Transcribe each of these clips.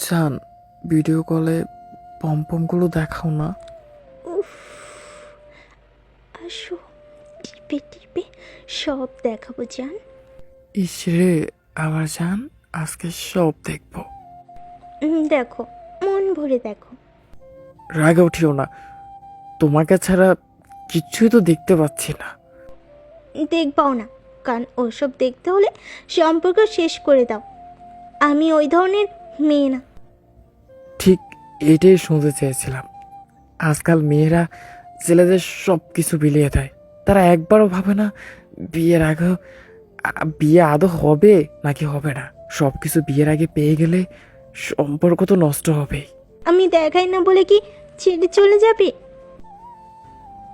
জান ভিডিও কলে পম্পমগুলো দেখাও না। উফ আসো টিপে টিপে সব দেখাবো জান। ইস রে আবার জান আজকে সব দেখব। দেখো মন ভরে দেখো। রাগে উঠিও না তোমাকে ছাড়া কিচ্ছুই তো দেখতে পাচ্ছি না। দেখবাও না কারণ ওসব দেখতে হলে সম্পর্ক শেষ করে দাও। আমি ওই ধরনের মেয়ে না ঠিক এটাই শুনতে চেয়েছিলাম। আজকাল মেয়েরা ছেলেদের সব কিছু বিলিয়ে দেয়। তারা একবারও ভাবে না বিয়ের আগে বিয়ে আদৌ হবে নাকি হবে না। সব কিছু বিয়ের আগে পেয়ে গেলে সম্পর্ক তো নষ্ট হবেই। আমি দেখাই না বলে কি ছেড়ে চলে যাবে?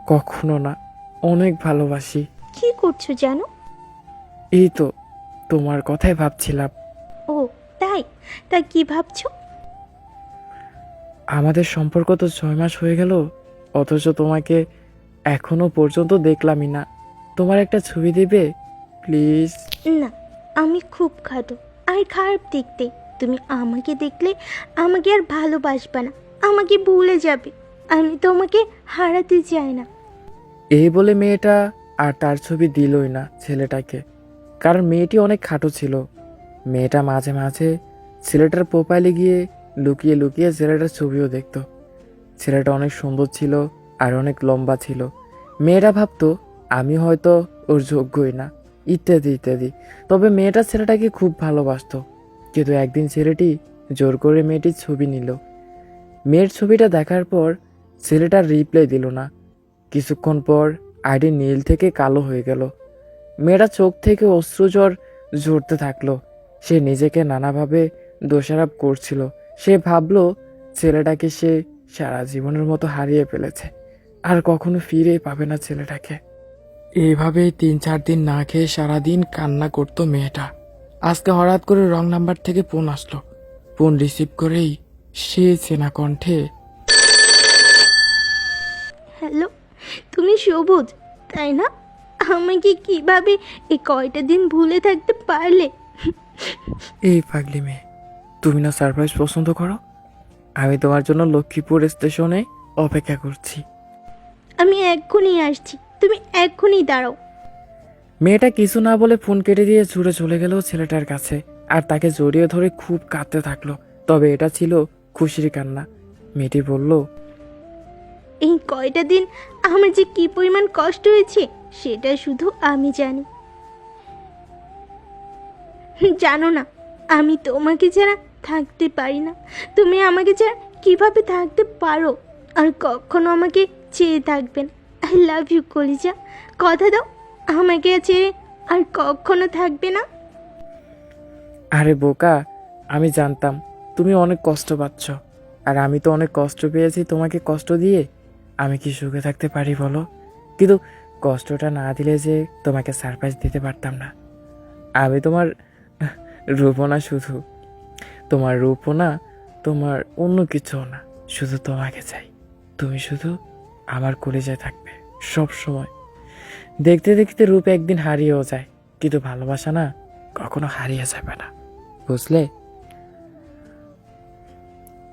কখনো না অনেক ভালোবাসি। কি করছ জানো? এই তো তোমার কথাই ভাবছিলাম। তা কি ভাবছ? আমাদের সম্পর্ক তো ছয় মাস হয়ে গেল অথচ তোমাকে এখনও পর্যন্ত দেখলামই না। তোমার একটা ছবি দেবে? প্লিজ। না আমি খুব খাটো আর খারাপ দেখতে। তুমি আমাকে দেখলে আমাকে আর ভালোবাসবে না আমাকে ভুলে যাবে। আমি তোমাকে হারাতে চাই না। এই বলে মেয়েটা আর তার ছবি দিলই না ছেলেটাকে। কারণ মেয়েটি অনেক খাটো ছিল। মেয়েটা মাঝে মাঝে ছেলেটার প্রোফাইলে গিয়ে লুকিয়ে লুকিয়ে ছেলেটার ছবিও দেখত। ছেলেটা অনেক সুন্দর ছিল আর অনেক লম্বা ছিল। মেয়েটা ভাবতো, আমি হয়তো ওর যোগ্যই না। ইত্যাদি ইত্যাদি। তবে মেয়েটা ছেলেটাকে খুব ভালোবাসতো। কিন্তু একদিন ছেলেটি জোর করে মেয়েটির ছবি নিল। মেয়ের ছবিটা দেখার পর ছেলেটার রিপ্লাই দিল না। কিছুক্ষণ পর আইডি নীল থেকে কালো হয়ে গেল। মেয়েটা চোখ থেকে অশ্রুজ্বর ঝরতে থাকল। সে নিজেকে নানাভাবে দোষারোপ করছিল। সে ভাবলো ছেলেটাকে সে সারা জীবনের মতো হারিয়ে ফেলেছে। আর কখনো ফিরে পাবে না ছেলেটাকে। এইভাবেই তিন চার দিন না খেয়ে সারাদিন কান্না করতো মেয়েটা। আজকে হঠাৎ করে রং নাম্বার থেকে ফোন আসলো। ফোন রিসিভ করেই সে চেনা কণ্ঠে হ্যালো তুমি সবুজ তাই না? আমাকে কীভাবে এই কয়টা দিন ভুলে থাকতে পারলে? এই পাগলি মেয়ে তুমি না সারপ্রাইজ পছন্দ করো? আমি তোমার জন্য লক্ষ্মীপুর স্টেশনে অপেক্ষা করছি। আমি এক্ষুনি আসছি। তুমি এক্ষুনি দাঁড়াও। মেয়েটা কিছু না বলে ফোন কেটে দিয়ে ছুটে চলে গেল ছেলেটার কাছে আর তাকে জড়িয়ে ধরে খুব কাঁদতে থাকল। তবে এটা ছিল খুশির কান্না। মেয়েটি বলল এই কয়টা দিন আমার যে কি পরিমাণ কষ্ট হয়েছে সেটা শুধু আমি জানি। জানো না আমি তোমাকে ছাড়া থাকতে পারি না। তুমি আমাকে ছাড়া কীভাবে থাকতে পারো? আর কখনো আমাকে চেয়ে থাকবেন আই লাভ ইউ কলিজা। কথা দাও, আমাকে ছেড়ে আর কখনো থাকবে না। আরে বোকা, আমি জানতাম তুমি অনেক কষ্ট পাচ্ছ। আর আমি তো অনেক কষ্ট পেয়েছি তোমাকে কষ্ট দিয়ে। আমি কি সুখে থাকতে পারি বলো? কিন্তু কষ্টটা না দিলে যে তোমাকে সারপ্রাইজ দিতে পারতাম না। আমি তোমার রূপও না শুধু। তোমার রূপও না, তোমার অন্য কিছুও না। শুধু তোমাকে চাই। তুমি শুধু আমার কলেজায় থাকবে, সব সময়। দেখতে দেখতে রূপ একদিন হারিয়েও যায়, কিন্তু ভালোবাসা না কখনো হারিয়ে যাবে না। বুঝলে?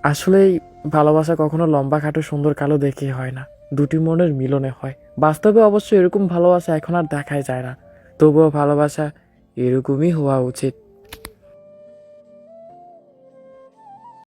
আসলেই ভালোবাসা কখনো লম্বা, খাটো, সুন্দর, কালো দেখে হয় না। দুটি মনের মিলনে হয়। বাস্তবে অবশ্য এরকম ভালোবাসা এখন আর দেখাই যায় না। তবুও ভালোবাসা এরকমই হওয়া উচিত।